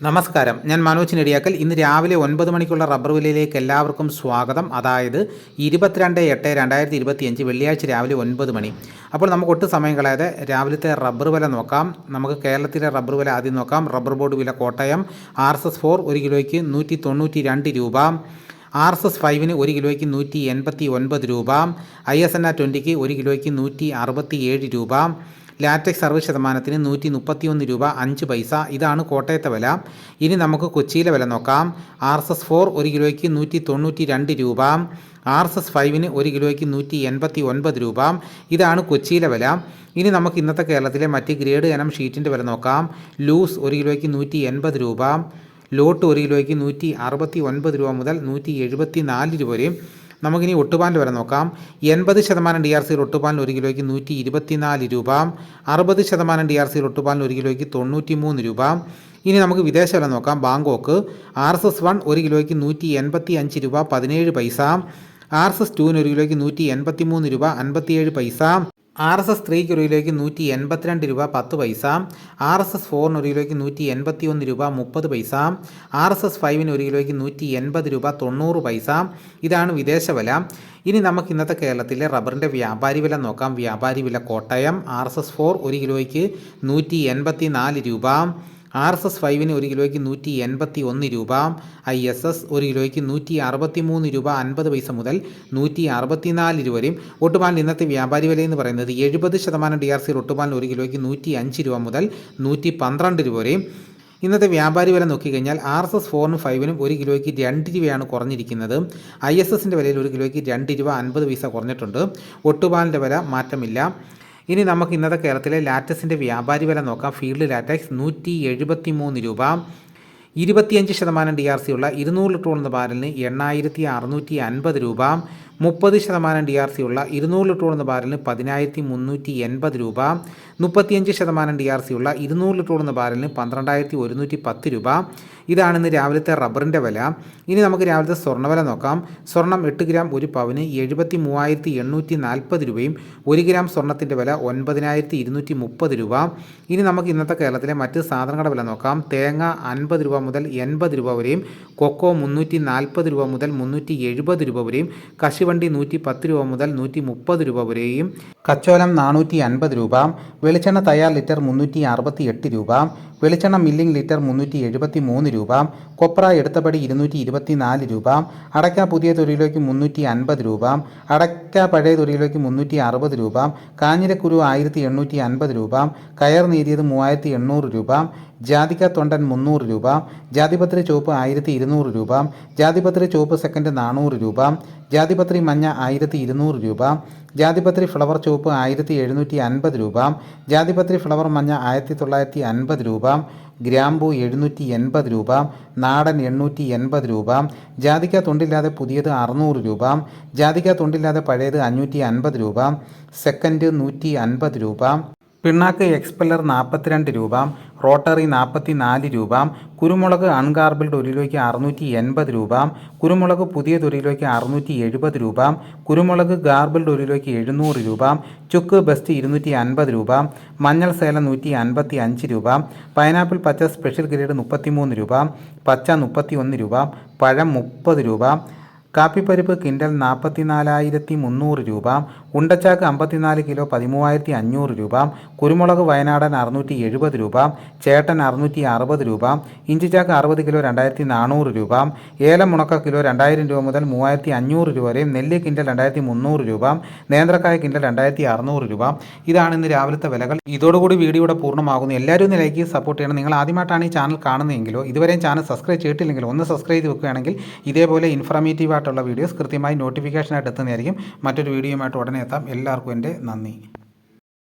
നമസ്കാരം. ഞാൻ മനോജ് നെടിയാക്കൽ. ഇന്ന് രാവിലെ ഒൻപത് മണിക്കുള്ള റബ്ബർ വിലയിലേക്ക് എല്ലാവർക്കും സ്വാഗതം. അതായത് ഇരുപത്തിരണ്ട് എട്ട് രണ്ടായിരത്തി ഇരുപത്തിയഞ്ച് വെള്ളിയാഴ്ച രാവിലെ ഒൻപത് മണി. അപ്പോൾ നമുക്ക് ഒട്ടും സമയം കളയാതെ രാവിലത്തെ റബ്ബർ വില നോക്കാം. നമുക്ക് കേരളത്തിലെ റബ്ബർ വില ആദ്യം നോക്കാം. റബ്ബർ ബോർഡ് വില Kottayam. R S S four ഒരു കിലോയ്ക്ക് നൂറ്റി തൊണ്ണൂറ്റി രണ്ട് രൂപ. ആർ എസ് എസ് ഫൈവിന് ഒരു കിലോയ്ക്ക് നൂറ്റി എൺപത്തി ഒൻപത് രൂപ. ഐ എസ് എൻ ആർ ട്വന്റിക്ക് ഒരു കിലോയ്ക്ക് നൂറ്റി അറുപത്തി ഏഴ് രൂപ. ലാറ്റക്സ് അറുപത് ശതമാനത്തിന് നൂറ്റി മുപ്പത്തിയൊന്ന് രൂപ അഞ്ച് പൈസ. ഇതാണ് കോട്ടയത്തെ വില. ഇനി നമുക്ക് കൊച്ചിയിലെ വില നോക്കാം. ആർ എസ് എസ് ഫോർ ഒരു കിലോയ്ക്ക് നൂറ്റി തൊണ്ണൂറ്റി രണ്ട് രൂപ. ആർ എസ് എസ് ഫൈവിന് ഒരു കിലോയ്ക്ക് നൂറ്റി എൺപത്തി ഒൻപത് രൂപ. ഇതാണ് കൊച്ചിയിലെ വില. ഇനി നമുക്ക് ഇന്നത്തെ കേരളത്തിലെ മറ്റ് ഗ്രേഡ് ഇനം ഷീറ്റിന്റെ വില നോക്കാം. ലൂസ് ഒരു കിലോയ്ക്ക് നൂറ്റി എൺപത് രൂപ. ലോട്ട് ഒരു കിലോയ്ക്ക് നൂറ്റി അറുപത്തി ഒൻപത് രൂപ മുതൽ നൂറ്റി എഴുപത്തി നാല് രൂപ വരെയും നമുക്കിനി ഒട്ടുപാലിന്റെ വരെ നോക്കാം. എൺപത് ശതമാനം ഡി ആർ സിയിൽ ഒട്ടുപാലിന് ഒരു കിലോയ്ക്ക് നൂറ്റി ഇരുപത്തിനാല് രൂപ. അറുപത് ശതമാനം ഡി ആർ സിയിൽ ഒട്ടുപാലിന് ഒരു കിലോയ്ക്ക് തൊണ്ണൂറ്റി മൂന്ന് രൂപ. ഇനി നമുക്ക് വിദേശ വില നോക്കാം. Bangkok R S S one ഒരു കിലോയ്ക്ക് നൂറ്റി എൺപത്തി അഞ്ച് രൂപ പതിനേഴ് പൈസ. ആർ എസ് എസ് ടുവിന് ഒരു കിലോയ്ക്ക് നൂറ്റി എൺപത്തി മൂന്ന് രൂപ അൻപത്തിയേഴ് പൈസ. ആർ എസ് എസ് ത്രീക്ക് ഒരു കിലോയ്ക്ക് നൂറ്റി എൺപത്തിരണ്ട് രൂപ പത്ത് പൈസ ആർ എസ് എസ് ഫോറിന് ഒരു കിലോയ്ക്ക് നൂറ്റി എൺപത്തി ഒന്ന് രൂപ മുപ്പത് പൈസ ആർ എസ് എസ് ഫൈവിന് ഒരു കിലോയ്ക്ക് നൂറ്റി എൺപത് രൂപ തൊണ്ണൂറ് പൈസ. ഇതാണ് വിദേശ വില. ഇനി നമുക്ക് ഇന്നത്തെ കേരളത്തിലെ റബ്ബറിന്റെ വ്യാപാരി വില നോക്കാം. വ്യാപാരി വില Kottayam R S S four ഒരു കിലോയ്ക്ക് നൂറ്റി എൺപത്തി നാല് രൂപ. ആർ എസ് എസ് ഫൈവിന് ഒരു കിലോയ്ക്ക് നൂറ്റി എൺപത്തി ഒന്ന് രൂപ ഐ എസ് എസ് ഒരു കിലോയ്ക്ക് നൂറ്റി അറുപത്തി മൂന്ന് രൂപ അൻപത് പൈസ മുതൽ നൂറ്റി അറുപത്തി നാല് രൂപ വരെയും. ഒട്ടുപാലിന് ഇന്നത്തെ വ്യാപാരി വില എന്ന് പറയുന്നത് എഴുപത് ശതമാനം ഡി ആർ സിയിൽ ഒട്ടുപാലിന് ഒരു കിലോയ്ക്ക് നൂറ്റി അഞ്ച് രൂപ മുതൽ നൂറ്റി പന്ത്രണ്ട് രൂപ വരെയും. ഇന്നത്തെ വ്യാപാരി വില നോക്കിക്കഴിഞ്ഞാൽ ആർ എസ് എസ് ഫോറിനും ഫൈവിനും ഒരു കിലോയ്ക്ക് രണ്ട് രൂപയാണ് കുറഞ്ഞിരിക്കുന്നത്. ഐ എസ് എസിന്റെ വിലയിൽ ഒരു കിലോയ്ക്ക് രണ്ട് രൂപ അൻപത് പൈസ കുറഞ്ഞിട്ടുണ്ട്. ഒട്ടുപാലിന്റെ വില മാറ്റമില്ല. ഇനി നമുക്ക് ഇന്നത്തെ കേരളത്തിലെ ലാറ്റസിന്റെ വ്യാപാരി വില നോക്കാം. ഫീൽഡ് ലാറ്റക്സ് നൂറ്റി എഴുപത്തി മൂന്ന് രൂപ. ഇരുപത്തിയഞ്ച് ശതമാനം ഡി ആർ സി ഉള്ള ഇരുന്നൂറ് ലിറ്റർ ഉള്ള ബാരലിന് എണ്ണായിരത്തി അറുന്നൂറ്റി അൻപത് രൂപ. മുപ്പത് ശതമാനം ഡി ആർ സി ഉള്ള ഇരുന്നൂറ് ലിറ്റർ എന്ന ബാരലിന് പതിനായിരത്തി മുന്നൂറ്റി എൺപത് രൂപ മുപ്പത്തിയഞ്ച് ശതമാനം ഡി ആർ സി ഉള്ള ഇരുന്നൂറ് ലിറ്റർ എന്ന ബാരലിന് പന്ത്രണ്ടായിരത്തി ഒരുന്നൂറ്റി പത്ത് രൂപ. ഇതാണ് ഇന്ന് രാവിലത്തെ റബ്ബറിന്റെ വില. ഇനി നമുക്ക് രാവിലത്തെ സ്വർണവില നോക്കാം. സ്വർണം എട്ട് ഗ്രാം ഒരു പവന് എഴുപത്തി മൂവായിരത്തി എണ്ണൂറ്റി നാൽപ്പത് രൂപയും ഒരു ഗ്രാം സ്വർണത്തിന്റെ വില ഒൻപതിനായിരത്തി ഇരുന്നൂറ്റി മുപ്പത് രൂപ. ഇനി നമുക്ക് ഇന്നത്തെ കേരളത്തിലെ മറ്റ് സാധനങ്ങളുടെ വില നോക്കാം. തേങ്ങ അൻപത് രൂപ മുതൽ എൺപത് രൂപ വരെയും കൊക്കോ മുന്നൂറ്റി നാൽപ്പത് രൂപ മുതൽ മുന്നൂറ്റി എഴുപത് രൂപ വരെയും കശുവണ്ടി നൂറ്റി പത്ത് രൂപ മുതൽ നൂറ്റി മുപ്പത് രൂപ വരെയും കച്ചോലം നാനൂറ്റി അൻപത് രൂപ വെളിച്ചെണ്ണ തയ്യാർ ലിറ്റർ മുന്നൂറ്റി അറുപത്തി എട്ട് രൂപ വെളിച്ചെണ്ണ മില്ലിംഗ് ലിറ്റർ മുന്നൂറ്റി എഴുപത്തി മൂന്ന് രൂപ കൊപ്ര എടുത്തപടി ഇരുന്നൂറ്റി ഇരുപത്തി നാല് രൂപ അടയ്ക്ക പുതിയ തൊഴിലേക്ക് മുന്നൂറ്റി അൻപത് രൂപ അടയ്ക്ക പഴയ തൊഴിലേക്ക് മുന്നൂറ്റി അറുപത് രൂപ കാഞ്ഞിരക്കുരു ആയിരത്തി എണ്ണൂറ്റി അൻപത് രൂപ കയർ നേരിയത് മൂവായിരത്തി എണ്ണൂറ് രൂപ ജാതിക തൊണ്ടൻ മുന്നൂറ് രൂപ ജാതിപത്രി ചുവപ്പ് ആയിരത്തി ഇരുന്നൂറ് രൂപ ജാതിപത്രി ചുവപ്പ് സെക്കൻഡ് നാനൂറ് രൂപ ജാതിപത്രി മഞ്ഞ ആയിരത്തി ഇരുന്നൂറ് രൂപ ജാതിപത്രി ഫ്ലവർ ചുവപ്പ് ആയിരത്തി എഴുന്നൂറ്റി അൻപത് രൂപ ജാതിപത്രി ഫ്ലവർ മഞ്ഞ ആയിരത്തി തൊള്ളായിരത്തി അൻപത് രൂപ ഗ്രാമ്പു എഴുന്നൂറ്റി എൺപത് രൂപ നാടൻ എണ്ണൂറ്റി എൺപത് രൂപ ജാതിക്ക തൊണ്ടില്ലാതെ പുതിയത് അറുന്നൂറ് രൂപ ജാതിക്ക തൊണ്ടില്ലാതെ പഴയത് അഞ്ഞൂറ്റി അൻപത് രൂപ സെക്കൻഡ് നൂറ്റി അൻപത് രൂപ പിണ്ണാക്ക് എക്സ്പെല്ലർ നാൽപ്പത്തിരണ്ട് രൂപ റോട്ടറി നാൽപ്പത്തി നാല് രൂപ കുരുമുളക് അൺഗാർബിൾഡ് ഒരു കിലോയ്ക്ക് അറുന്നൂറ്റി എൺപത് രൂപ കുരുമുളക് പുതിയ ഒരു കിലോയ്ക്ക് അറുന്നൂറ്റി എഴുപത് രൂപ കുരുമുളക് ഗാർബിൾഡ് ഒരു കിലോയ്ക്ക് എഴുന്നൂറ് രൂപ ചുക്ക് ബെസ്റ്റ് ഇരുന്നൂറ്റി അൻപത് രൂപ മഞ്ഞൾ സേല നൂറ്റി അൻപത്തി അഞ്ച് രൂപ പൈനാപ്പിൾ പച്ച സ്പെഷ്യൽ ഗ്രേഡ് മുപ്പത്തിമൂന്ന് രൂപ പച്ച മുപ്പത്തി ഒന്ന് രൂപ പഴം മുപ്പത് രൂപ കാപ്പിപ്പരിപ്പ് കിൻഡൽ നാൽപ്പത്തി നാലായിരത്തി മുന്നൂറ് രൂപ ഉണ്ടച്ചാക്ക് അമ്പത്തിനാല് കിലോ പതിമൂവായിരത്തി അഞ്ഞൂറ് രൂപ കുരുമുളക് വയനാടൻ അറുന്നൂറ്റി എഴുപത് രൂപ ചേട്ടൻ അറുന്നൂറ്റി അറുപത് രൂപ ഇഞ്ചിച്ചാക്ക് അറുപത് കിലോ രണ്ടായിരത്തി നാനൂറ് രൂപ ഏലം മുണക്ക കിലോ രണ്ടായിരം രൂപ മുതൽ മൂവായിരത്തി അഞ്ഞൂറ് രൂപ വരെയും നെല്ല് കിൻഡൽ രണ്ടായിരത്തി മുന്നൂറ് രൂപ നേന്ത്രക്കായ കിൻഡൽ രണ്ടായിരത്തി അറുന്നൂറ് രൂപ. ഇതാണ് ഇന്ന് രാവിലത്തെ വിലകൾ. ഇതോടുകൂടി വീഡിയോയുടെ പൂർണമാകുന്നു. എല്ലാവരും ഒന്ന് ലൈക്ക് സപ്പോർട്ട് ചെയ്യണം. നിങ്ങൾ ആദ്യമായിട്ടാണ് ഈ ചാനൽ കാണുന്നതെങ്കിലോ ഇതുവരെയും ചാനൽ സബ്സ്ക്രൈബ് ചെയ്തിട്ടില്ലെങ്കിലോ ഒന്ന് സബ്സ്ക്രൈബ് ചെയ്ത് വെക്കുകയാണെങ്കിൽ ഇതേപോലെ ഇൻഫർമേറ്റീവ് ആയിട്ടുള്ള വീഡിയോസ് കൃത്യമായി നോട്ടിഫിക്കേഷനായിട്ട് എത്തുന്നതായിരിക്കും. മറ്റൊരു വീഡിയോയുമായിട്ട് ഉടനെ എത്താം. എല്ലാവർക്കും എന്റെ നന്ദി.